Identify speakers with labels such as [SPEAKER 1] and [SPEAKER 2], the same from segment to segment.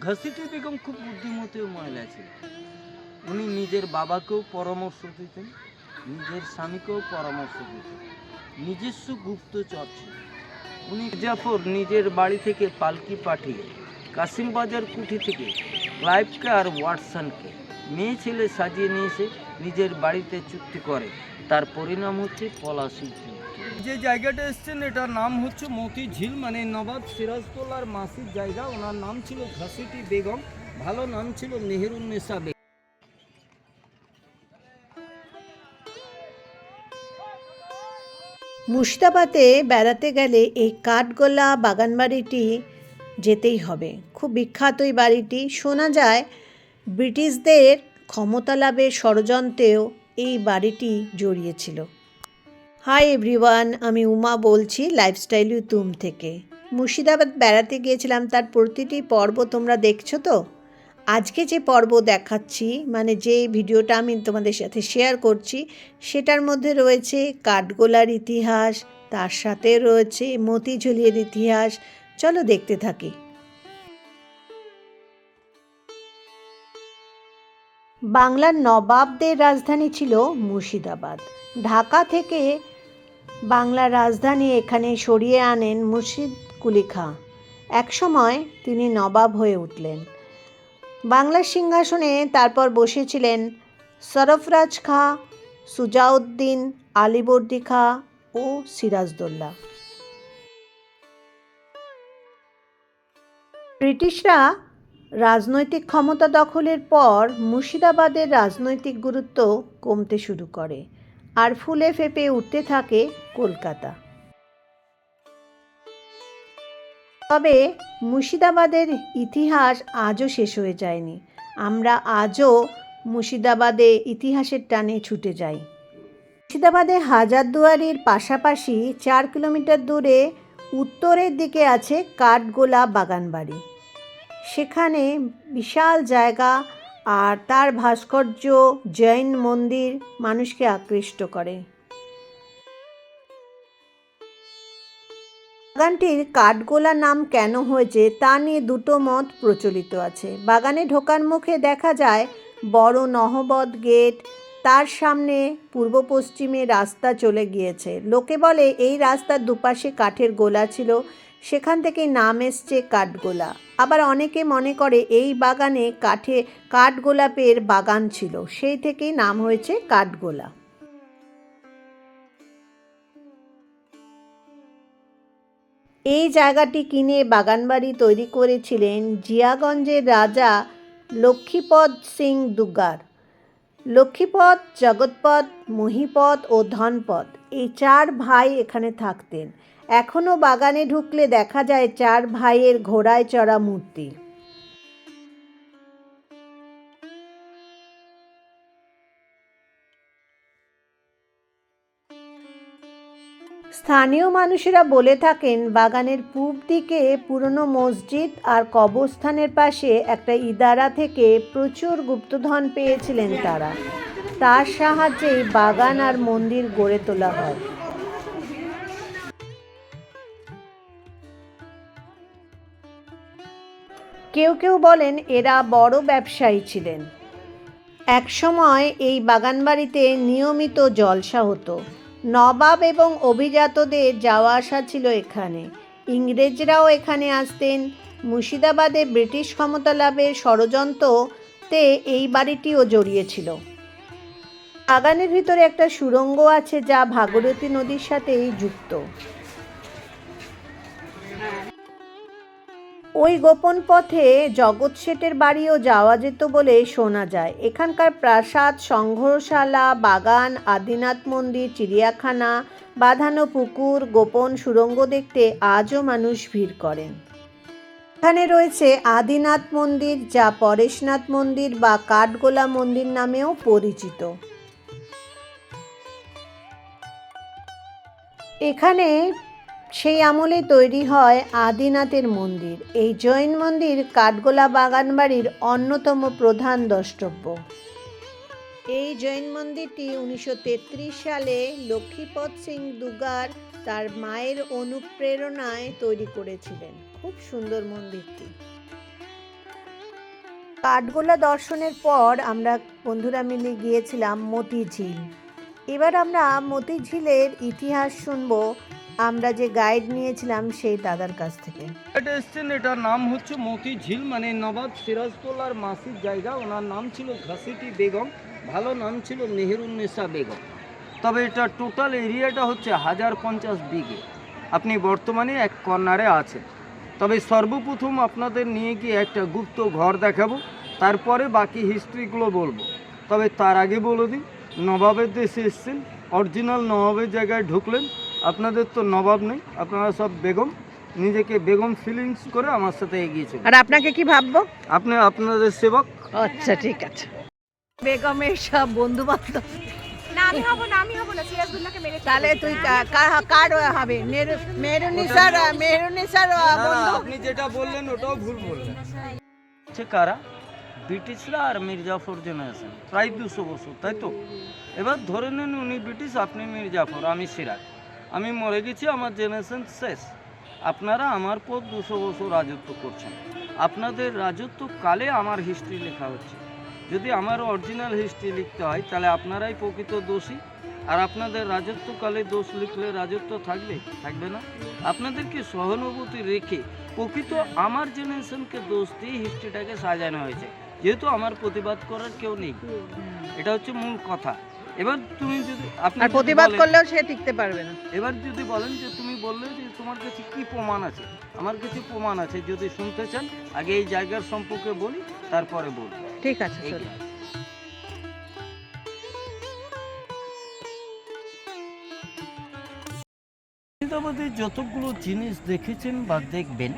[SPEAKER 1] ঘসিটি বেগম খুব বুদ্ধিমতী মহিলা ছিল। উনি নিজের বাবাকেও পরামর্শ দিতেন, নিজের স্বামীকেও পরামর্শ দিতেন। নিজস্ব গুপ্তচর ছিল। উনি জাফর নিজের বাড়ি থেকে পালকি পাঠিয়ে কাসিমবাজার কুঠি থেকে ক্লাইভকে আর ওয়াটসনকে মেয়ে ছেলে সাজিয়ে নিয়ে এসে নিজের বাড়িতে চুক্তি করে। তার পরিণাম হচ্ছে পলাশি যে জায়গাটা এসছেন, এটার নাম হচ্ছে মতি ঝিল মানে নবাব সিরাজদৌলার মাসির জায়গা। ওনার নাম ছিল ঘাসিটি বেগম, ভালো নাম ছিল মেহেরুন্নেসা বেগম।
[SPEAKER 2] মুর্শিদাবাদে বেড়াতে গেলে এই কাঠগোলা বাগানবাড়িটি যেতেই হবে। খুব বিখ্যাত এই বাড়িটি। শোনা যায়, ব্রিটিশদের ক্ষমতা লাভের ষড়যন্ত্রেও এই বাড়িটি জড়িয়েছিল হাই এভরিওয়ান, আমি উমা বলছি লাইফস্টাইল তুম থেকে। মুর্শিদাবাদ বেড়াতে গিয়েছিলাম, তার প্রতিটি পর্ব তোমরা দেখছ তো? আজকে যে পর্ব দেখাচ্ছি মানে যে ভিডিওটা আমি তোমাদের সাথে শেয়ার করছি, সেটার মধ্যে রয়েছে কাঠগোলার ইতিহাস, তার সাথে রয়েছে মতিঝুলির ইতিহাস। চলো দেখতে থাকি। বাংলার নবাবদের রাজধানী ছিল মুর্শিদাবাদ। ঢাকা থেকে বাংলার রাজধানী এখানে সরিয়ে আনেন মুর্শিদ কুলি খাঁ। একসময় তিনি নবাব হয়ে উঠলেন। বাংলার সিংহাসনে তারপর বসেছিলেন সরফরাজ খাঁ, সুজাউদ্দিন, আলিবর্দি খাঁ ও সিরাজদৌল্লা ব্রিটিশরা রাজনৈতিক ক্ষমতা দখলের পর মুর্শিদাবাদের রাজনৈতিক গুরুত্ব কমতে শুরু করে। আর ফুলে ফেপে উঠতে থাকে কলকাতা। তবে মুর্শিদাবাদের ইতিহাস আজও শেষ হয়ে যায়নি। আমরা আজও মুর্শিদাবাদে ইতিহাসের টানে ছুটে যাই। মুর্শিদাবাদে হাজারদুয়ারির পাশাপাশি চার কিলোমিটার দূরে উত্তরের দিকে আছে কাঠগোলা বাগানবাড়ি। সেখানে বিশাল জায়গা আর তার ভাস্কর্য জৈন মন্দির মানুষকে আকৃষ্ট করে। বাগানটির কাঠগোলা নাম কেন হয়েছে তা নিয়ে দুটো মত প্রচলিত আছে। বাগানে ঢোকার মুখে দেখা যায় বড় নহবত গেট তার সামনে পূর্ব পশ্চিমে রাস্তা চলে গিয়েছে। লোকে বলে, এই রাস্তার দুপাশে কাঠের গোলা ছিল, সেখান থেকে নাম এসছে কাঠগোলা। আবার অনেকে মনে করে, এই বাগানে কাঠে কাঠগোলাপের বাগান ছিল, সেই থেকেই নাম হয়েছে কাঠগোলা। এই জায়গাটি কিনে বাগানবাড়ি তৈরি করেছিলেন জিয়াগঞ্জের রাজা লক্ষ্মীপদ সিং দুগার। লক্ষ্মীপদ, জগৎপদ, মহিপদ ও ধনপদ। এই চার ভাই এখানে থাকতেন। এখনও বাগানে ঢুকলে দেখা যায় চার ভাইয়ের ঘোড়ায় চড়া মূর্তি। স্থানীয় মানুষেরা বলে থাকেন, বাগানের পূব দিকে পুরনো মসজিদ আর কবরস্থানের পাশে একটা ইদারা থেকে প্রচুর গুপ্তধন পেয়েছিলেন তারা। তার সাহায্যেই বাগান আর মন্দির গড়ে তোলা হয়। কেউ কেউ বলেন এরা বড় ব্যবসায়ী ছিলেন। একসময় এই বাগানবাড়িতে নিয়মিত জলসা হতো। নবাব এবং অভিজাতদের যাওয়া আসা ছিল এখানে। ইংরেজরাও এখানে আসতেন। মুর্শিদাবাদে ব্রিটিশ ক্ষমতা লাভের ষড়যন্ত্রতে এই বাড়িটিও জড়িয়েছিল। বাগানের ভিতরে একটা সুড়ঙ্গ আছে যা ভাগীরথী নদীর সাথেই যুক্ত। ওই গোপন পথে জগৎ শেঠের বাড়িও যাওয়া যেত বলে শোনা যায়। এখানকার প্রাসাদ, সংগ্রহশালা, বাগান, আদিনাথ মন্দির, চিড়িয়াখানা, বাঁধানো পুকুর, গোপন সুড়ঙ্গ দেখতে আজও মানুষ ভিড় করেন। এখানে রয়েছে আদিনাথ মন্দির, যা পরেশনাথ মন্দির বা কাঠগোলা মন্দির নামেও পরিচিত। এখানে সেই আমলে তৈরি হয় আদিনাথের মন্দির। এই জৈন মন্দির কাঠগোলা বাগানবাড়ির অন্যতম প্রধান দ্রষ্টব্য। এই জৈন মন্দিরটি উনিশশো তেত্রিশ সালে লক্ষ্মীপদ সিং দুগার তার মায়ের অনুপ্রেরণায় তৈরি করেছিলেন। খুব সুন্দর মন্দিরটি। কাঠগোলা দর্শনের পর আমরা বন্ধুরা মিলে গিয়েছিলাম মতিঝিল। এবার আমরা মতিঝিলের ইতিহাস শুনব আমরা যে গাইড নিয়েছিলাম সেই দাদার কাছ থেকে।
[SPEAKER 1] এটা এসছেন, এটার নাম হচ্ছে মতি ঝিল মানে নবাব সিরাজদৌল্লার মাসির জায়গা। ওনার নাম ছিল ঘাসিটি বেগম, ভালো নাম ছিল মেহেরুন্নেসা বেগম। তবে এটা টোটাল এরিয়াটা হচ্ছে হাজার পঞ্চাশ বিঘে। আপনি বর্তমানে এক কর্নারে আছেন। তবে সর্বপ্রথম আপনাদের নিয়ে গিয়ে একটা গুপ্ত ঘর দেখাবো, তারপরে বাকি হিস্ট্রিগুলো বলব। তবে তার আগে বলে দিই, নবাবের দেশে এসছেন, অরিজিনাল নবাবের জায়গায় ঢুকলেন আপনাদের তো নবাব নেই আপনারা সব বেগম। নিজেকে বেগম ফিলিংস করে আমার সাথে এগিয়েছেন।
[SPEAKER 2] আর আপনাকে কি ভাববো?
[SPEAKER 1] আপনি আপনাদের সেবক।
[SPEAKER 2] আচ্ছা ঠিক আছে। বেগমের সব বন্ধু বান্ধব
[SPEAKER 3] না আমি হব না আমি হব না সিরাজদুল্লাহকে মেরে
[SPEAKER 2] তাহলে তুই কার হবে? মেরুনিসার মেরুনিসার
[SPEAKER 1] আপনি যেটা বললেন ওটাও ভুল বললেন। কারা? ব্রিটিশরা আর মির্জাফর জেনারেশন প্রায় দুশো বছর তাই তো? এবার ধরে নেন উনি ব্রিটিশ আপনি মির্জাফর আমি সিরাজ। আমি মরে গেছি, আমার জেনারেশন শেষ। আপনারা আমার পর দুশো বছর রাজত্ব করছেন। আপনাদের রাজত্ব কালে আমার হিস্ট্রি লেখা হচ্ছে। যদি আমার অরিজিনাল হিস্ট্রি লিখতে হয়, তাহলে আপনারাই প্রকৃত দোষী। আর আপনাদের রাজত্বকালে দোষ লিখলে রাজত্ব থাকবে? থাকবে না। আপনাদেরকে সহানুভূতি রেখে প্রকৃত আমার জেনারেশনকে দোষ দিয়ে হিস্ট্রিটাকে সাজানো হয়েছে। যেহেতু আমার প্রতিবাদ করার কেউ নেই। এটা হচ্ছে মূল কথা। এবার তুমি যদি আপনি
[SPEAKER 2] আর প্রতিবাদ করলেও সে টিকতে পারবে না।
[SPEAKER 1] এবার যদি বলেন যে তুমি বললে যে তোমার কাছে কি প্রমাণ আছে? আমার কাছে প্রমাণ আছে যদি শুনতে চান আগে এই জায়গার সম্পর্কে বলি তারপরে বলি
[SPEAKER 2] ঠিক আছে
[SPEAKER 1] এই
[SPEAKER 2] চলো।
[SPEAKER 1] মুর্শিদাবাদে যতগুলো জিনিস দেখেছেন বা দেখবেন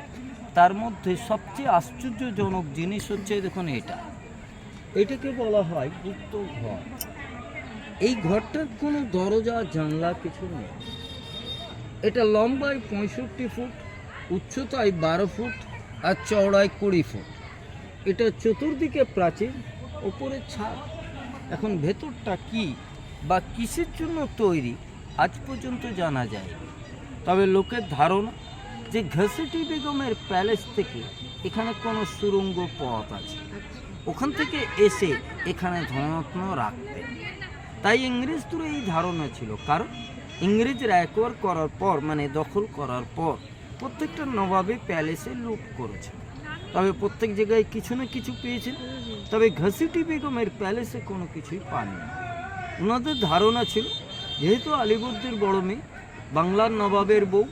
[SPEAKER 1] তার মধ্যে সবচেয়ে আশ্চর্যজনক জিনিস হচ্ছে দেখুন এটা। এটাকে বলা হয় গুপ্ত ঘর এই ঘরটার কোনো দরজা জানলা কিছু নেই। এটা লম্বায় পঁয়ষট্টি ফুট উচ্চতায় বারো ফুট আর চওড়ায় কুড়ি ফুট। এটা চতুর্দিকে প্রাচীর ওপরে ছাদ। এখন ভেতরটা কি বা কিসের জন্য তৈরি আজ পর্যন্ত জানা যায় তবে লোকের ধারণা যে ঘসেটি বেগমের প্যালেস থেকে এখানে কোনো সুরঙ্গ পথ আছে। ওখান থেকে এসে এখানে ধনরত্ন রাখতেন তাই ইংরেজদের এই ধারণা ছিল, কারণ ইংরেজরা একবার করার পর মানে দখল করার পর প্রত্যেকটা নবাবে প্যালেসে লুট করেছে। তবে প্রত্যেক জায়গায় কিছু না কিছু পেয়েছেন তবে ঘসিটি বেগমের প্যালেসে কোনো কিছুই পাননি। ওনাদের ধারণা ছিল, যেহেতু আলিবর্দের বড় মেয়ে, বাংলার নবাবের বউ,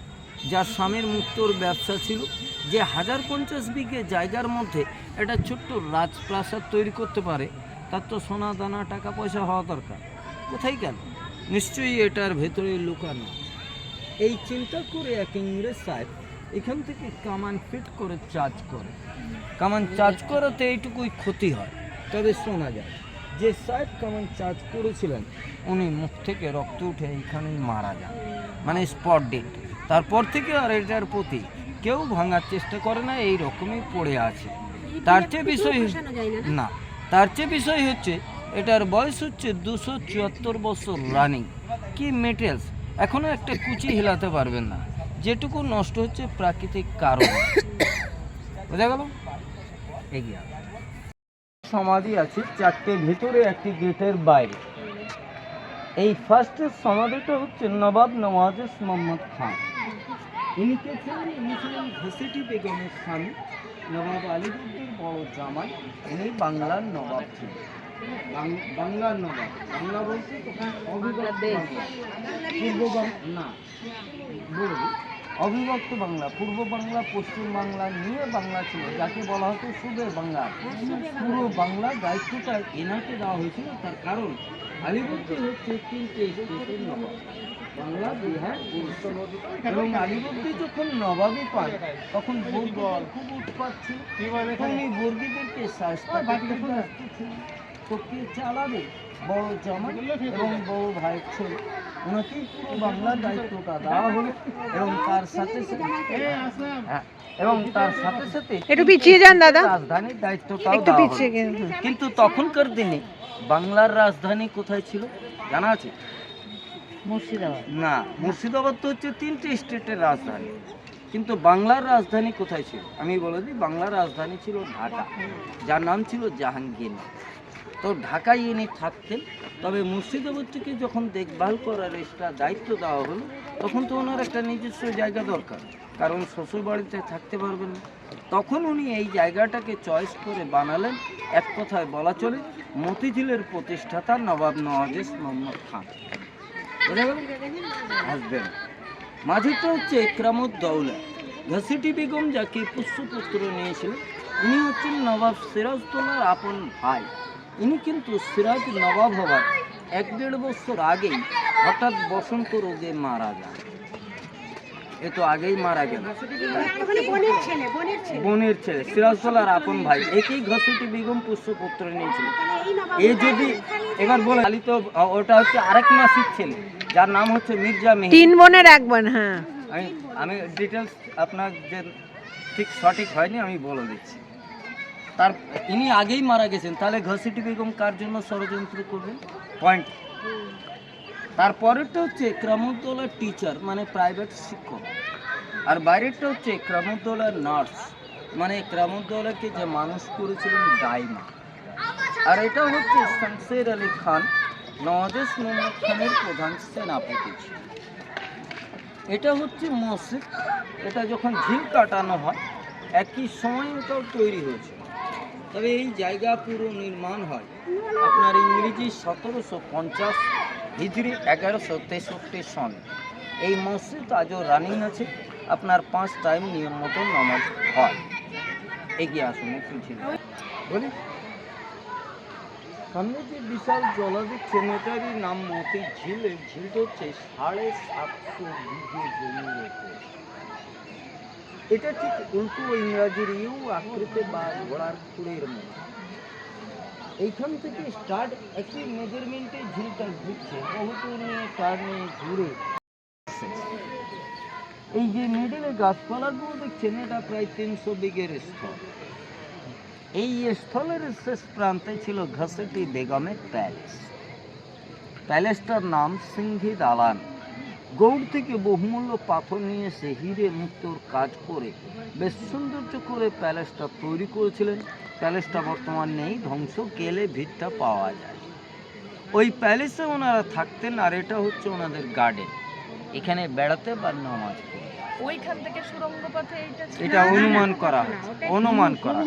[SPEAKER 1] যার স্বামীর মুক্তর ব্যবসা ছিল, যে হাজার পঞ্চাশ বিঘে জায়গার মধ্যে একটা ছোট্ট রাজপ্রাসাদ তৈরি করতে পারে, তার তো সোনা দানা, টাকা পয়সা হওয়া দরকার। কোথায় গেল? নিশ্চয়ই এটার ভেতরে লুকানো। এই চিন্তা করে এক ইংরেজ সাহেব এখান থেকে কামান ফিট করে চার্জ করে। কামান চার্জ করাতে এইটুকুই ক্ষতি হয়। তবে শোনা যায় যে সাহেব কামান চার্জ করেছিলেন উনি মুখ থেকে রক্ত উঠে এইখানেই মারা যান। মানে স্পট ডেট। তারপর থেকে আর এটার প্রতি কেউ ভাঙার চেষ্টা করে না এই রকমই পড়ে আছে। তার চেয়ে বিষয় না তার চেয়ে বিষয় হচ্ছে এটার বয়স হচ্ছে দুশো চুয়াত্তর বছর রানিং কি মেটেরিয়ালস এখনও একটা কুচি হিলাতে পারবেন না। যেটুকু নষ্ট হচ্ছে প্রাকৃতিক কারণ। বোঝা গেল? এগিয়ে সমাধি আছে চারটে ভেতরে, একটি গেটের বাইরে। এই ফার্স্টের সমাধিটা হচ্ছে নবাব নওয়াজেস মোহাম্মদ খান। ইনি কে ছিলেন বেগমের স্বামী নবাব আলিবুদ্দির বড় জামাই। ইনি বাংলার নবাব ছিলেন। বাংলার নবাব বাংলা বলতে তখন অবিভক্ত বাংলা। পূর্ব না বলি অবিভক্ত বাংলা পূর্ব বাংলা পশ্চিম বাংলা নিয়ে বাংলা ছিল। যাকে বলা হতো সুবের বাংলা। পুরো বাংলার দায়িত্বটা এনাকে দেওয়া হয়েছিল। তার কারণ আলিবর্দি হচ্ছে তিনটে স্টেটের নবাব বাংলা বিহার উড়িষ্যা। এবং আলিবর্দি যখন নবাবি পান তখন খুব ছিল। বর্গীদেরকে শাস্তা তো কে চালাবে বড় জামাই এবং বড় ভাইয়ের ছেলে। ওনাকেই পুরো বাংলার দায়িত্বটা দেওয়া হলো এবং তার সাথে সাথে হ্যাঁ, এবং তার সাথে সাথে
[SPEAKER 2] একটু পিছিয়ে যান দাদা।
[SPEAKER 1] রাজধানীর দায়িত্বটাও
[SPEAKER 2] একটু পিছিয়ে।
[SPEAKER 1] কিন্তু তখনকার দিনে বাংলার রাজধানী কোথায় ছিল? জানা আছে?
[SPEAKER 2] মুর্শিদাবাদ।
[SPEAKER 1] না মুর্শিদাবাদ তো হচ্ছে তিনটে স্টেটের রাজধানী। কিন্তু বাংলার রাজধানী কোথায় ছিল? আমি বলে দিই বাংলার রাজধানী ছিল ঢাকা। যার নাম ছিল জাহাঙ্গীর তো ঢাকায় ইনি থাকতেন। তবে মুর্শিদাবাদ থেকে যখন দেখভাল করার এক্সট্রা দায়িত্ব দেওয়া হলো, তখন তো ওনার একটা নিজস্ব জায়গা দরকার, কারণ শ্বশুর বাড়িতে থাকতে পারবেন না। তখন উনি এই জায়গাটাকে চয়েস করে বানালেন, এক কথায় বলা চলে, মতিঝিলের প্রতিষ্ঠাতা নবাব নওয়াজেস মোহাম্মদ খান। বোঝা গেল হচ্ছে একরামুদ্দৌলা। ঘসিটি বেগম যাকে পুষ্যপুত্র নিয়েছিলেন, উনি হচ্ছেন নবাব সিরাজদৌলার আপন ভাই। ইনি কিন্তু সিরাজ নবাব হবার এক দেড় বছর আগেই হঠাৎ বসন্ত রোগে মারা যান। এ তো আগেই মারা গেল। বোনের ছেলে সিরাজদৌলার আপন ভাই একই ঘসিটি বেগম পুষ্যপুত্র নিয়েছিলেন এ যদি এবার বলে খালি তো ওটা হচ্ছে আরেক মাসির ছেলে যার নাম হচ্ছে মির্জা মেহেদি।
[SPEAKER 2] তিন বোনের এক বোন হ্যাঁ।
[SPEAKER 1] আমি আমি ডিটেলস আপনার যে ঠিক সঠিক হয়নি আমি বলে দিচ্ছি। তার ইনি আগেই মারা গেছেন। তাহলে ঘসিটি বেগম কার জন্য ষড়যন্ত্র করবেন? পয়েন্ট তারপরেরটা হচ্ছে ক্রমোদ্দৌলার টিচার মানে প্রাইভেট শিক্ষক। আর বাইরেরটা হচ্ছে ক্রমোদ্দৌলার নার্স মানে ক্রমোদ্দৌলাকে যে মানুষ করেছিলেন ডাইমা আর এটা হচ্ছে শামসের আলী খান নওয়াজেস মোহাম্মদ খানের প্রধান সেনাপতি। ছিল এটা হচ্ছে মসজিদ এটা যখন ঝিল কাটানো হয় একই সময় এটাও তৈরি হয়েছে। তবে এই জায়গা পুরো নির্মাণ হয়। আপনার ইংরেজি সতেরোশো পঞ্চাশ হিজড়ি এগারোশো তেষট্টি সন। এই মসজিদ আজও রানিং আছে। আপনার পাঁচ টাইম নিয়ম মতো নামাজ হয়। এগিয়ে আসুন, একটু ছিল সামনে যে বিশাল জলা দেখছেন এটারই নাম মতি ঝিল ঝিলটা হচ্ছে সাড়ে সাতশো বিঘে জমির ওপর। এটা ঠিক উল্টো ইংরাজির ইউ আকৃতি বা ঘোড়ার খুঁড়ের মতো। এইখান থেকে স্টার্ট একই মেজারমেন্টে ঝিলটা ঘুরছে, বহুত নিয়ে স্টার্ট নিয়ে ঘুরে। এই যে মিডিলে গাছপালাগুলো দেখছেন, এটা প্রায় তিনশো বিঘের স্থল। এই স্থলের শেষ প্রান্তে ছিল ঘাসেটি বেগমের প্যালেস। প্যালেসটার নাম সিংহি দালান। গৌড় থেকে বহুমূল্য পাথর নিয়ে এসে হিরে মুক্তর কাজ করে বেশ সৌন্দর্য করে প্যালেসটা তৈরি করেছিলেন। প্যালেসটা বর্তমান নেই, ধ্বংস গেলে ভিতটা পাওয়া যায়। ওই প্যালেসে ওনারা থাকতেন আর এটা হচ্ছে ওনাদের গার্ডেন এখানে বেড়াতে বা নামাজ।
[SPEAKER 3] ওইখান থেকে সুরঙ্গ পথে এটা ছিল।
[SPEAKER 1] এটা অনুমান করা অনুমান করা।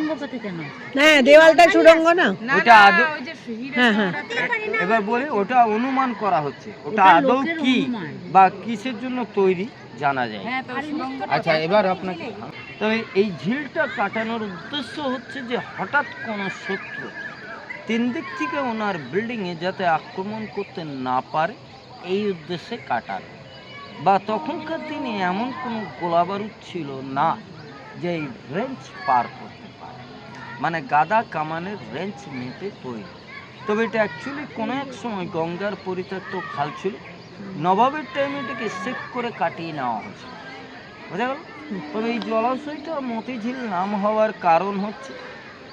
[SPEAKER 2] হ্যাঁ দেওয়ালটা সুড়ঙ্গ না
[SPEAKER 3] না,
[SPEAKER 1] ওইটা
[SPEAKER 3] না,
[SPEAKER 1] আদৌ-
[SPEAKER 3] ওই যে হীরা
[SPEAKER 2] হ্যাঁ, হ্যাঁ।
[SPEAKER 1] এবার বলি ওটা অনুমান করা হচ্ছে ওটা আদৌ কি বা কিসের জন্য তৈরি জানা যায় না।
[SPEAKER 3] হ্যাঁ, তো
[SPEAKER 1] আচ্ছা এবার আপনাকে তবে এই ঝিলটা কাটানোর উদ্দেশ্য হচ্ছে যে হঠাৎ কোনো শত্রু তিন দিক থেকে ওনার বিল্ডিংয়ে যাতে আক্রমণ করতে না পারে এই উদ্দেশ্যে কাটানো বা তখনকার দিনে এমন কোনো গোলাবারুদ ছিল না যে এই রেঞ্জ পার করতে পারে। মানে গাদা কামানের রেঞ্জ মেপে তৈরি। তবে এটা অ্যাকচুয়ালি কোনো এক সময় গঙ্গার পরিত্যক্ত খাল ছিল। নবাবের টাইমে এটাকে সেভ করে কাটিয়ে নেওয়া হয়েছে। বোঝা গেল? তবে এই জলাশয়টা মতিঝিল নাম হওয়ার কারণ হচ্ছে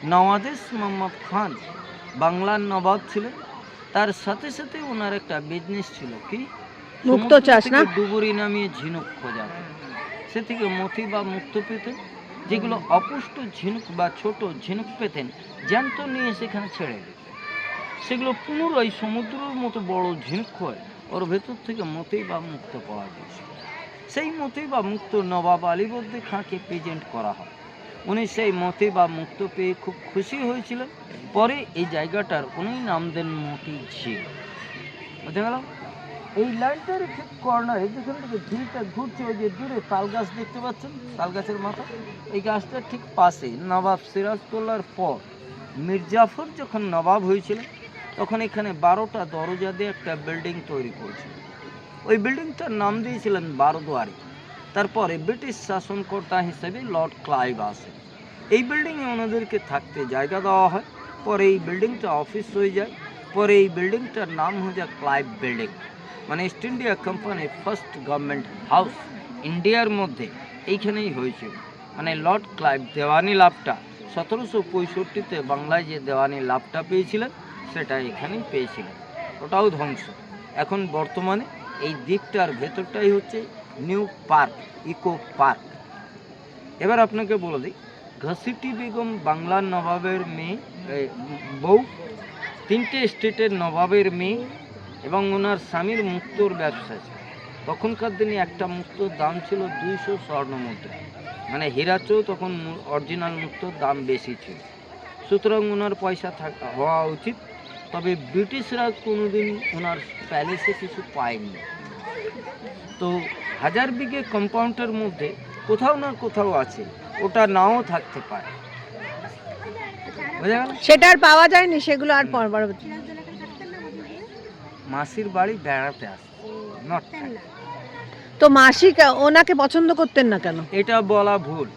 [SPEAKER 1] নওয়াজেস মোহাম্মদ খান বাংলার নবাব ছিলেন। তার সাথে সাথে ওনার একটা বিজনেস ছিল। কি?
[SPEAKER 2] মুক্ত চাষ না?
[SPEAKER 1] ডুবুরি নামিয়ে ঝিনুক খোঁজা সে থেকে মতি বা মুক্ত পেতেন যেগুলো অপুষ্ট ঝিনুক বা ছোট ঝিনুক পেতেন জ্যান্ত নিয়ে সেখানে ছেড়ে দিতেন। সেগুলো পুনরায় সমুদ্রের মতো বড় ঝিনুক হয় ওর ভেতর থেকে মতি বা মুক্ত পাওয়া গেছে সেই মতি বা মুক্ত নবাব আলীবর্দী খাঁকে প্রেজেন্ট করা হয়। উনি সেই মতি বা মুক্ত পেয়ে খুব খুশি হয়েছিলেন। পরে এই জায়গাটার উনি নাম দেন মতি ঝিল। বুঝতে গেল এই লাইনটার ঠিক কর্নারে যেখান থেকে ঝিলটা ঘুরছে, ওই যে দূরে তাল গাছ দেখতে পাচ্ছেন, তাল গাছের মাথা। এই গাছটার ঠিক পাশে নবাব সিরাজদৌল্লার পর মির্জাফর যখন নবাব হয়েছিলেন, তখন এখানে বারোটা দরজা দিয়ে একটা বিল্ডিং তৈরি করেছিল ওই বিল্ডিংটার নাম দিয়েছিলেন বারোদুয়ারি। তারপরে ব্রিটিশ শাসনকর্তা হিসেবে লর্ড ক্লাইভ আসে এই বিল্ডিংয়ে ওনাদেরকে থাকতে জায়গা দেওয়া হয়। পরে এই বিল্ডিংটা অফিস হয়ে যায়। পরে এই বিল্ডিংটার নাম হয়ে যায় ক্লাইভ বিল্ডিং। মানে ইস্ট ইন্ডিয়া কোম্পানির ফার্স্ট গভর্নমেন্ট হাউস ইন্ডিয়ার মধ্যে এইখানেই হয়েছিল মানে লর্ড ক্লাইভ দেওয়ানি লাভটা সতেরোশো পঁয়ষট্টিতে বাংলায় যে দেওয়ানি লাভটা পেয়েছিলেন, সেটা এখানেই পেয়েছিলেন। ওটাও ধ্বংস। এখন বর্তমানে এই দ্বীপটার ভেতরটাই হচ্ছে নিউ পার্ক ইকো পার্ক এবার আপনাকে বলে দিই, ঘসিটি বেগম বাংলার নবাবের মেয়ে বউ, তিনটে স্টেটের নবাবের মেয়ে এবং ওনার স্বামীর মুক্তোর ব্যবসা ছিল। তখনকার দিনে একটা মুক্তোর দাম ছিল দুইশো স্বর্ণ মুদ্রা। মানে হীরা চেয়েও তখন অরিজিনাল মুক্তোর দাম বেশি ছিল। সুতরাং ওনার পয়সা থাকা, হওয়া উচিত। তবে ব্রিটিশরা কোনোদিন ওনার প্যালেসে কিছু পায়নি। তো হাজার বিঘে কম্পাউন্ডের মধ্যে কোথাও না কোথাও আছে, ওটা নাও থাকতে পারে।
[SPEAKER 2] সেটা আর পাওয়া যায়নি, সেগুলো আর পর- পরবর্তী
[SPEAKER 1] মাসির বাড়ি বেড়াতে আসে নট
[SPEAKER 2] তো মাসি কে- ওনাকে পছন্দ করতেন না কেন?
[SPEAKER 1] এটা বলা ভুল।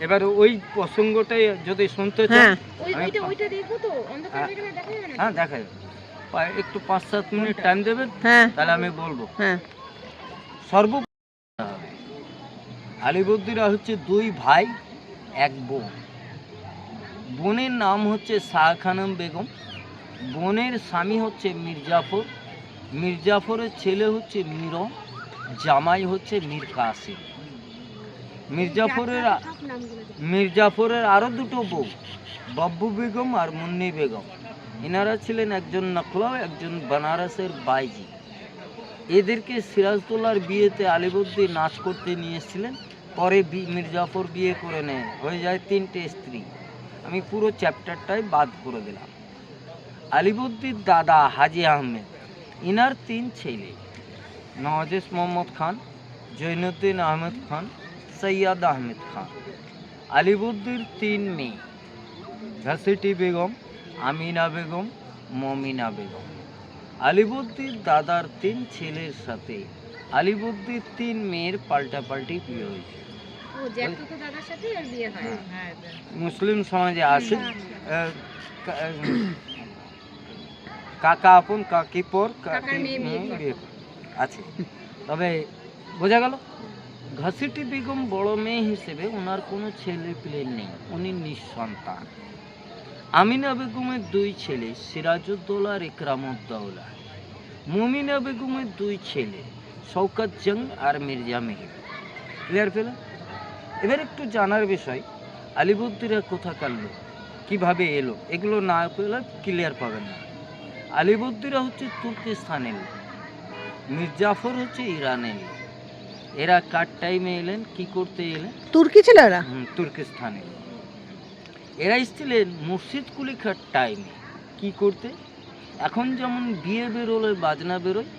[SPEAKER 1] এবার ওই প্রসঙ্গটাই যদি শুনতে চান
[SPEAKER 2] হ্যাঁ।
[SPEAKER 1] আমি
[SPEAKER 3] ওইটা ওইটা দেখব তো? অন্ধকার
[SPEAKER 1] হ্যাঁ।
[SPEAKER 3] দেখা যাবে
[SPEAKER 1] হ্যাঁ দেখা একটু পাঁচ সাত মিনিট টাইম দেবেন
[SPEAKER 2] হ্যাঁ।
[SPEAKER 1] তাহলে আমি বলব।
[SPEAKER 2] হ্যাঁ।
[SPEAKER 1] সর্ব আলিবদ্দিরা হচ্ছে দুই ভাই এক বোন। বোনের নাম হচ্ছে শাহ খানম বেগম। বোনের স্বামী হচ্ছে মির্জাফর। মির্জাফরের ছেলে হচ্ছে মিরম জামাই হচ্ছে মীর কাসিম। মির্জাফরের মির্জাফরের আরও দুটো বউ, বাব্বু বেগম আর মুন্নি বেগম। এনারা ছিলেন একজন নকলাও একজন বানারসের বাইজি। এদেরকে সিরাজদৌল্লার বিয়েতে আলিবুদ্দিন নাচ করতে নিয়েছিলেন পরে মির্জাফর বিয়ে করে নেয়। হয়ে যায় তিনটে স্ত্রী। আমি পুরো চ্যাপ্টারটাই বাদ করে দিলাম। আলিবুদ্দিন দাদা হাজি আহমেদ ইনার তিন ছেলে নওয়াজেশ মোহাম্মদ খান জৈনুদ্দিন আহমেদ খান সৈয়দ আহমেদ খান। আলিবুদ্দির তিন মেয়ে ঘাসিটি বেগম আমিনা বেগম মমিনা বেগম। আলিবুদ্দির দাদার তিন ছেলের সাথে আলিবুদ্দির তিন মেয়ের পাল্টাপাল্টি বিয়ে হয়েছে।
[SPEAKER 3] বিয়ে হয়? হ্যাঁ।
[SPEAKER 1] মুসলিম সমাজে আহ, কাকা আপন কাকি পর? কাকি
[SPEAKER 3] মেয়ে বিয়ে।
[SPEAKER 1] আছে তবে বোঝা গেল ঘাসিটি বেগম বড় মেয়ে হিসেবে ওনার কোনো ছেলে পেলে নেই উনি নিঃসন্তান। আমিনা বেগমের দুই ছেলে সিরাজউদ্দৌলা আর ইকরামউদ্দৌলা। মুমিনা বেগমের দুই ছেলে শৌকত জং আর মির্জা মেহের। ক্লিয়ার পেল এবার একটু জানার বিষয় আলিবুদ্দিরা কোথাকার লোক? কীভাবে এলো? এগুলো না পেলে ক্লিয়ার পাবেন না। আলিবুদ্দিরা হচ্ছে তুর্কিস্তানের মির্জাফর হচ্ছে ইরানের এরা কার টাইমে এলেন? কি করতে এলেন?
[SPEAKER 2] তুর্কি ছিল এরা
[SPEAKER 1] হুম, তুর্কিস্তানে এরা এসেছিলেন মুর্শিদ কুলিখার টাইমে কি করতে? এখন যেমন বিয়ে বেরোলে বাজনা বেরোয়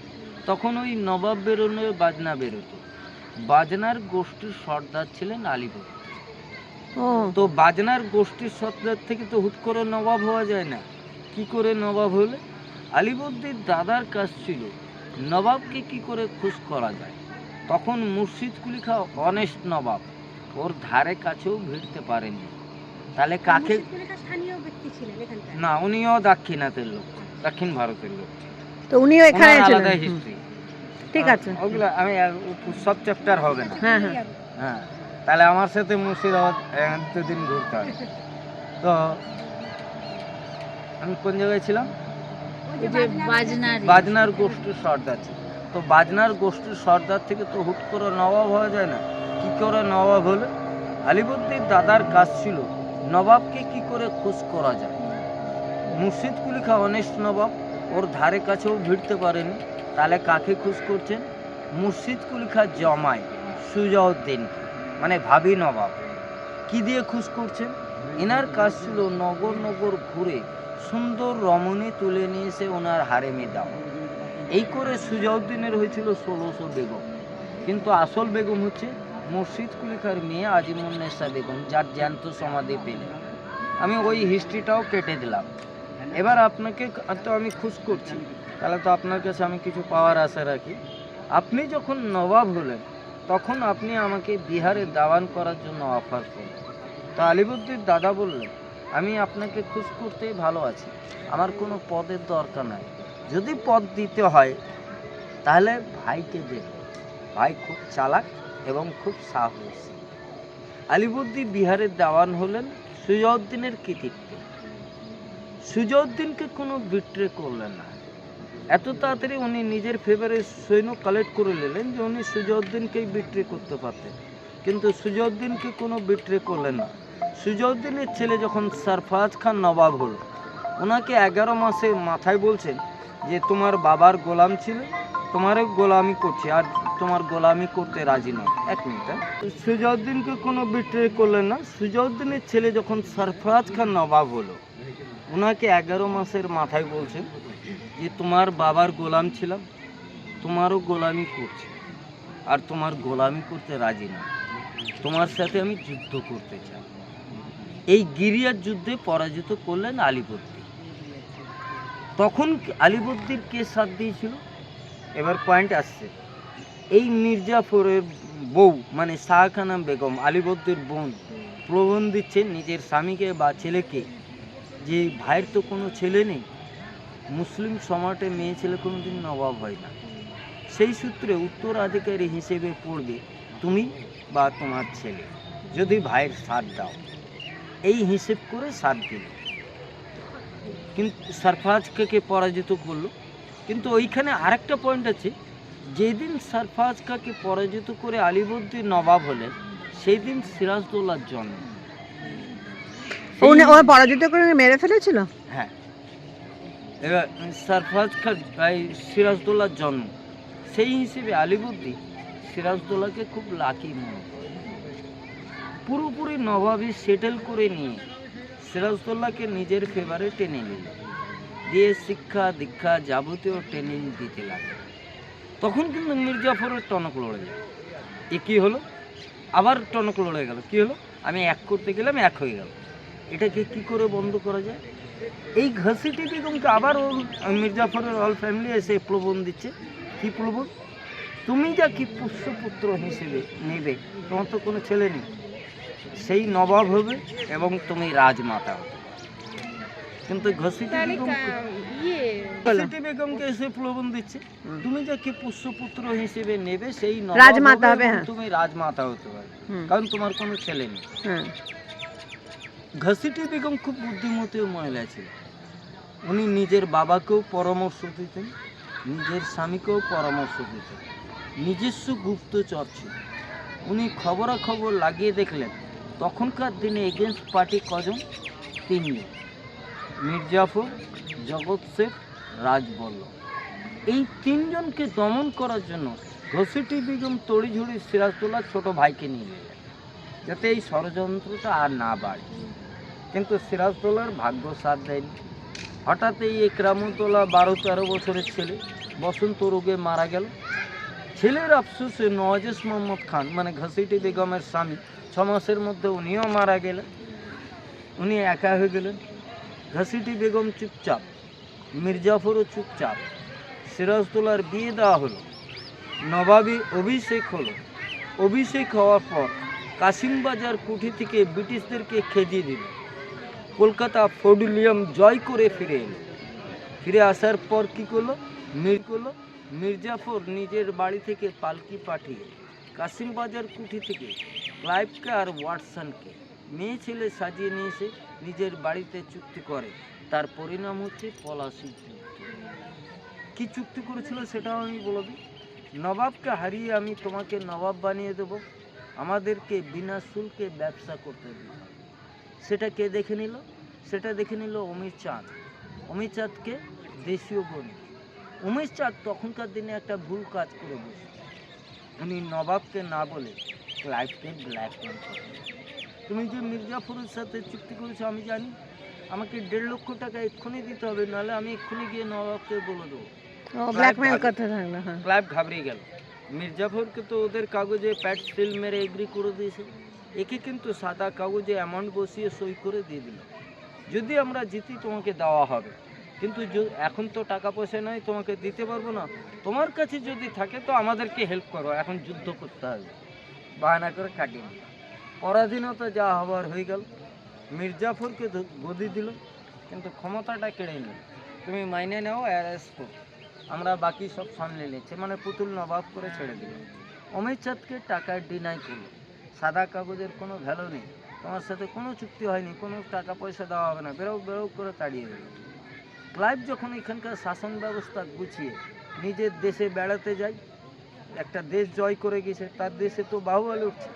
[SPEAKER 1] তখন ওই নবাব বেরোলে বাজনা বেরোতো। বাজনার গোষ্ঠীর সর্দার ছিলেন আলিপুর তো বাজনার গোষ্ঠীর সর্দার থেকে তো হুট করে নবাব হওয়া যায় না। কি করে নবাব হলে? আলিবর্দির দাদার কাজ ছিল নবাবকে কি করে খুশ করা যায়? তখন মুর্শিদ কুলিখা অনেস্ট নবাব ওর ধারে কাছেও ভিড়তে পারেনি তাহলে কাকে
[SPEAKER 3] স্থানীয় ব্যক্তি ছিলেন এখানকার?
[SPEAKER 1] না উনিও দাক্ষিণাতের লোক দক্ষিণ ভারতের লোক।
[SPEAKER 2] তো উনিও এখানে
[SPEAKER 1] আলাদা হিস্ট্রি
[SPEAKER 2] ঠিক আছে।
[SPEAKER 1] ওগুলো আমি সব চ্যাপ্টার হবে না।
[SPEAKER 2] হ্যাঁ হ্যাঁ।
[SPEAKER 1] হ্যাঁ তাহলে আমার সাথে মুর্শিদাবাদ দুদিন ঘুরতে হবে তো আমি কোন জায়গায় ছিলাম?
[SPEAKER 3] যে বাজনার
[SPEAKER 1] গোষ্ঠীর সর্দার তো বাজনার গোষ্ঠীর সর্দার থেকে তো হুট করে নবাব হওয়া যায় না। কি করে নবাব হলো? আলিবুদ্দির দাদার কাজ ছিল, নবাবকে কি করে খুশ করা যায়? মুর্শিদ কুলিখা অনেস্ট নবাব, ওর ধারে কাছেও ভিড়তে পারেনি। তাহলে কাকে খুশ করছেন? মুর্শিদ কুলিখা জমায়, সুজাউদ্দিন মানে ভাবি নবাব। কি দিয়ে খুশ করছেন? এনার কাজ ছিল নগর নগর ঘুরে সুন্দর রমণী তুলে নিয়ে এসে ওনার হারেমে দাও এই করে সুজাউদ্দিনের হয়েছিল ষোলোশো বেগম। কিন্তু আসল বেগম হচ্ছে মুর্শিদ কুলিখার মেয়ে আজিমুন্নেসা বেগম, যার জ্যান্ত সমাধি পেলে। আমি ওই হিস্ট্রিটাও কেটে দিলাম। এবার আপনাকে তো আমি খুশ করছি। তাহলে তো আপনার কাছে আমি কিছু পাওয়ার আশা রাখি। আপনি যখন নবাব হলেন, তখন আপনি আমাকে বিহারে দাওয়ান করার জন্য অফার করলেন। তো আলিবুদ্দির দাদা বললেন আমি আপনাকে খুশ করতেই ভালো আছি। আমার কোনো পদের দরকার নাই। যদি পদ দিতে হয়, তাহলে ভাইকে দেব ভাই খুব চালাক এবং খুব সাহসী। আলিবুদ্দিন বিহারের দেওয়ান হলেন সুজাউদ্দিনের কৃতিত্বে। সুজাউদ্দিনকে কোনো বিট্রে করলেন না। এত তাড়াতাড়ি উনি নিজের ফেভারে সৈন্য কালেক্ট করে নিলেন যে উনি সুজাউদ্দিনকেই বিট্রে করতে পারতেন। কিন্তু সুজউদ্দিনকে কোনো বিট্রে করলেন না। সুজউদ্দিনের ছেলে যখন সরফরাজ খান নবাব হলো, ওনাকে এগারো মাসে মাথায় বলছেন যে, তোমার বাবার গোলাম ছিল, তোমারও গোলামি করছে, আর তোমার গোলামি করতে রাজি নয়। এক মিনিট হ্যাঁ? সুজউদ্দিনকে কোনো বিট্রে করলেন না। সুজউদ্দিনের ছেলে যখন সরফরাজ খান নবাব হলো, ওনাকে এগারো মাসের মাথায় বলছেন যে, তোমার বাবার গোলাম ছিলাম, তোমারও গোলামি করছে, আর তোমার গোলামি করতে রাজি না তোমার সাথে আমি যুদ্ধ করতে চাই। এই গিরিয়ার যুদ্ধে পরাজিত করলেন আলিবর্দি। তখন আলিবর্দির কে সাথ দিয়েছিল? এবার পয়েন্ট আসছে। এই মির্জাফরের বউ মানে শাহখানা বেগম, আলিবর্দির বোন, প্রবণ দিচ্ছে নিজের স্বামীকে বা ছেলেকে। যে ভাইয়ের তো কোনো ছেলে নেই, মুসলিম সমাজে মেয়ে ছেলে কোনো দিন নবাব হয় না। সেই সূত্রে উত্তরাধিকারী হিসেবে পড়বে, তুমি বা তোমার ছেলে, যদি ভাইয়ের সাথ দাও। এই হিসেব করে সাথ দিল। কিন্তু সারফাজকে কে পরাজিত করল? কিন্তু ওইখানে আরেকটা পয়েন্ট আছে যেদিন সারফাজ খাকে পরাজিত করে আলিবর্দী নবাব হলেন সেই দিন সিরাজদৌল্লার জন্ম
[SPEAKER 2] উনি ওরা পরাজিত করে মেরে ফেলেছিল?
[SPEAKER 1] হ্যাঁ। এবার সরফরাজ খান সিরাজদৌল্লার জন্ম। সেই হিসেবে আলিবর্দি সিরাজদৌল্লাকে খুব লাকি মনে করে। পুরোপুরি নবাবি সেটেল করে নিয়ে সিরাজদৌল্লাকে নিজের ফেভারে টেনে নিল। দিয়ে শিক্ষা, দীক্ষা যাবতীয় ট্রেনিং দিতে লাগে তখন কিন্তু মির্জাফরের টনক লড়ে গেল। এ কী হলো? আবার টনক লড়ে গেল। কী হলো? আমি এক করতে গেলাম, এক হয়ে গেল। এটাকে কি করে বন্ধ করা যায়? এই ঘসিটি বেগমকে আবার ওর মির্জাফরের অল ফ্যামিলি এসে প্রবণ দিচ্ছে? কি প্রবণ? তুমি যা কি পুষ্যপুত্র হিসেবে নেবে, তোমার তো কোনো ছেলে নেই। সেই নবাব হবে এবং তুমি রাজমাতা হবে। কিন্তু ঘসিটি
[SPEAKER 3] ইয়ে
[SPEAKER 1] ঘসিটি বেগমকে এসে প্রবণ দিচ্ছে। তুমি যাকে পুষ্যপুত্র হিসেবে নেবে সেই
[SPEAKER 2] রাজমাতা হবে, হ্যাঁ।
[SPEAKER 1] তুমি রাজমাতা হতে পারবে কারণ তোমার কোনো ছেলে নেই।
[SPEAKER 2] হ্যাঁ।
[SPEAKER 1] ঘসিটি বেগম খুব বুদ্ধিমতী মহিলা ছিল। উনি নিজের বাবাকেও পরামর্শ দিতেন নিজের স্বামীকেও পরামর্শ দিতেন। নিজস্ব গুপ্তচর ছিল। উনি খবরাখবর লাগিয়ে দেখলেন তখনকার দিনে এগেনস্ট পার্টি কজন? তিনজন মির্জাফর, জগৎ শেখ রাজবল্লভ এই তিনজনকে দমন করার জন্য ঘসিটি বেগম তড়িঝড়ি সিরাজদৌল্লার ছোট ভাইকে নিয়ে নিলেন যাতে এই ষড়যন্ত্রটা আর না বাড়ে। কিন্তু সিরাজদৌলার ভাগ্য সাথ দেয়নি। হঠাৎ এই একরামুদ্দৌলা বারো তেরো বছরের ছেলে বসন্ত রোগে মারা গেল। ছেলের আফসোসে নওয়াজেশ মোহাম্মদ খান মানে ঘসিটি বেগমের স্বামী ছ মাসের মধ্যে উনিও মারা গেলেন, উনি একা হয়ে গেলেন। ঘাসিটি বেগম চুপচাপ, মির্জাফরও চুপচাপ, সিরাজদৌলার বিয়ে দেওয়া হলো, নবাবী অভিষেক হলো। অভিষেক হওয়ার পর কাশিমবাজার কুঠি থেকে ব্রিটিশদেরকে খেদিয়ে দিল। কলকাতা ফোর্ডুলিয়াম জয় করে ফিরে এলো। ফিরে আসার পর কি করল? মির করল? মির্জাফর নিজের বাড়ি থেকে পালকি পাঠিয়ে কাশিমবাজার কুঠি থেকে ক্লাইভকে আর ওয়াটসনকে মেয়ে ছেলে সাজিয়ে নিয়ে এসে নিজের বাড়িতে চুক্তি করে। তার পরিণাম হচ্ছে পলাশি যুদ্ধ। কি চুক্তি করেছিল সেটাও আমি বলে দিই। নবাবকে হারিয়ে আমি তোমাকে নবাব বানিয়ে দেবো। আমাদেরকে বিনা শুল্কে ব্যবসা করতে দিল সেটা কে দেখে নিল? সেটা দেখে নিল অমিত চাঁদ। অমিত চাঁদকে দেশীয় বনি উমেশ চাঁদ তখনকার দিনে একটা ভুল কাজ করে বসে। উনি নবাবকে না বলে ক্লাইভকে ব্ল্যাকমেল করে। তুমি যে মির্জাফরের সাথে চুক্তি করেছ আমি জানি। আমাকে দেড় লক্ষ টাকা এক্ষুনি দিতে হবে নাহলে আমি এক্ষুনি গিয়ে নবাবকে বলে দেবো।
[SPEAKER 2] হ্যাঁ।
[SPEAKER 1] ক্লাইভ ঘাবড়িয়ে গেল। মির্জাফরকে তো ওদের কাগজে প্যাট সিল মেরে এগ্রি করে দিয়েছে। একে কিন্তু সাদা কাগজে অ্যামাউন্ট বসিয়ে সই করে দিয়ে দিল। যদি আমরা জিতি তোমাকে দেওয়া হবে। কিন্তু এখন তো টাকা পয়সা নাই, তোমাকে দিতে পারব না। তোমার কাছে যদি থাকে তো আমাদেরকে হেল্প করো, এখন যুদ্ধ করতে হবে। বাহানা করে কাটিয়ে দিল পরাধীনতা যা হবার হয়ে গেল। মির্জাফরকে গদি দিল, কিন্তু ক্ষমতাটা কেড়ে নিল। তুমি মাইনে নাও অ্যারেস্ট করো আমরা বাকি সব সামলে নিচ্ছি মানে পুতুল নবাব করে ছেড়ে দিল। অমিত চাঁদকে টাকা ডিনাই করল। সাদা কাগজের কোনো ভ্যালু নেই। তোমার সাথে কোনো চুক্তি হয়নি, কোনো টাকা পয়সা দেওয়া হবে না। বেরো বেরো করে তাড়িয়ে দিল। ক্লাইভ যখন এখানকার শাসন ব্যবস্থা গুছিয়ে নিজের দেশে বেড়াতে যায়, একটা দেশ জয় করে গেছে, তার দেশে তো বাহুবলে উঠছে।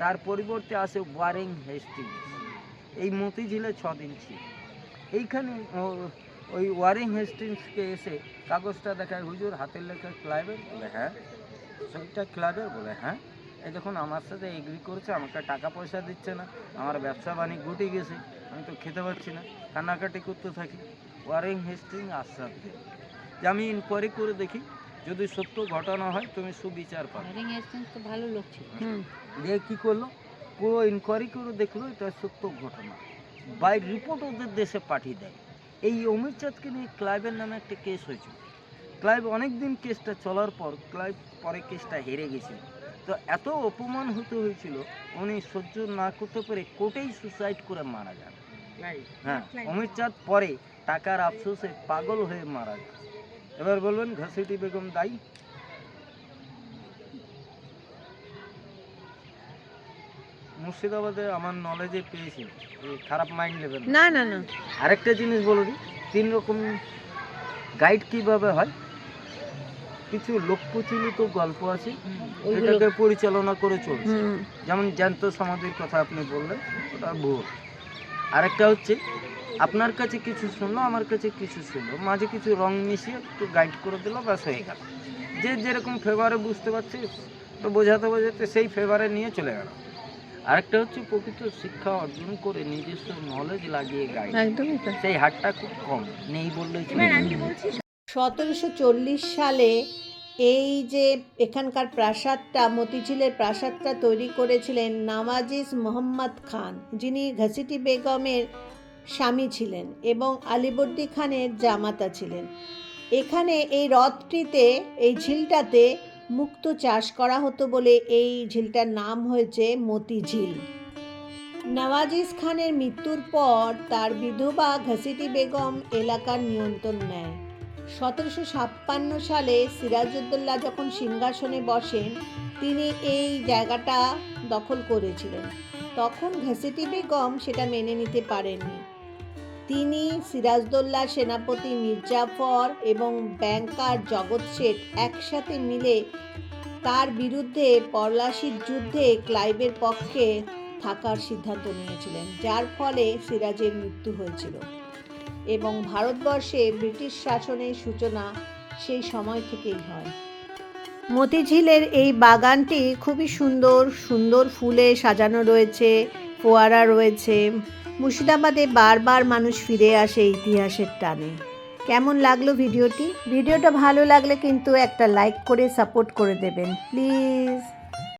[SPEAKER 1] তার পরিবর্তে আসে ওয়ারিং হেস্টিংস এই মতিঝিলে ছ দিন ছিল। এইখানে ওই ওয়ারিং হেস্টিংসকে এসে কাগজটা দেখায়, হুজুর, হাতের লেখা ক্লাবের? বলে হ্যাঁ। সেইটা ক্লাবের? বলে হ্যাঁ। এই দেখুন, আমার সাথে এগ্রি করছে, আমাকে টাকা পয়সা দিচ্ছে না। আমার ব্যবসা বাণিজ্য গুটি গেছে। আমি তো খেতে পারছি না। কান্নাকাটি করতে থাকি। ওয়ারিং হেস্টিং আশ্বাস দেয় যে আমি ইনকোয়ারি করে দেখি যদি সত্য ঘটনা হয় তুমি সুবিচার পাবে।
[SPEAKER 3] ভালো লোক ছিল।
[SPEAKER 2] হুম
[SPEAKER 1] দিয়ে কী করল? পুরো ইনকোয়ারি করে দেখল এটা সত্য ঘটনা। বাই রিপোর্ট ওদের দেশে পাঠিয়ে দেয়। এই অমির চাঁদকে নিয়ে ক্লাইবের নামে একটা কেস হয়েছিল। ক্লাইব অনেক দিন কেসটা চলার পর ক্লাইব পরে কেসটা হেরে গেছিল। তো এত অপমান হতে হয়েছিল উনি সহ্য না করতে পেরে কোর্টেই সুসাইড করে মারা যান। হ্যাঁ অমির চাঁদ পরে টাকার আফসোসে পাগল হয়ে মারা যায় এবার বলবেন ঘাসিটি বেগম দায়ী? মুর্শিদাবাদে আমার নলেজে পেয়েছি। খারাপ মাইন্ড লেভেল
[SPEAKER 2] না। না না
[SPEAKER 1] আরেকটা জিনিস বলে দিই তিন রকম গাইড কীভাবে হয়? কিছু লোক প্রচলিত গল্প আছে এটাকে পরিচালনা করে চলছে। যেমন জ্যান্ত সমাধির কথা আপনি বললেন ওটা ভুল। আরেকটা হচ্ছে আপনার কাছে কিছু শুনলো আমার কাছে কিছু শুনলো মাঝে কিছু রং মিশিয়ে একটু গাইড করে দিল ব্যাস হয়ে গেল। যে যেরকম ফেভারে বুঝতে পারছে তো বোঝাতে বোঝাতে সেই ফেভারে নিয়ে চলে গেল। আরেকটা হচ্ছে প্রকৃত শিক্ষা অর্জন করে নিজস্ব নলেজ লাগিয়ে গাইড সেই হারটা খুব কম নেই বললেই চলে
[SPEAKER 3] বলছি
[SPEAKER 2] সতেরোশো চল্লিশ সালে এই যে এখানকার প্রাসাদটা, মতিঝিলের প্রাসাদটা তৈরি করেছিলেন নওয়াজিজ মোহাম্মদ খান, যিনি ঘসিটি বেগমের স্বামী ছিলেন এবং আলিবর্দি খানের জামাতা ছিলেন। এখানে এই হ্রদটিতে, এই ঝিলটাতে মুক্ত চাষ করা হতো বলে এই ঝিলটার নাম হয়েছে মতিঝিল। নওয়াজিজ খানের মৃত্যুর পর তার বিধবা ঘসিটি বেগম এলাকার নিয়ন্ত্রণ নেয়। সতেরোশো ছাপ্পান্ন সালে সিরাজউদ্দৌলা যখন সিংহাসনে বসেন, তিনি এই জায়গাটা দখল করেছিলেন। তখন ঘসিটি বেগম সেটা মেনে নিতে পারেননি। তিনি সিরাজদৌল্লা সেনাপতি মির্জাফর এবং ব্যাংকার জগৎ শেঠ একসাথে মিলে তার বিরুদ্ধে পলাশির যুদ্ধে ক্লাইভের পক্ষে থাকার সিদ্ধান্ত নিয়েছিলেন, যার ফলে সিরাজের মৃত্যু হয়েছিল। এবং ভারতবর্ষে ব্রিটিশ শাসনের সূচনা সেই সময় থেকেই হয়। মতিঝিলের এই বাগানটি খুবই সুন্দর সুন্দর ফুলে সাজানো রয়েছে, ফোয়ারা রয়েছে। মুর্শিদাবাদে বারবার মানুষ ফিরে আসে ইতিহাসের টানে। কেমন লাগল ভিডিওটি? ভিডিওটা ভালো লাগলে কিন্তু একটা লাইক করে সাপোর্ট করে দেবেন। প্লিজ।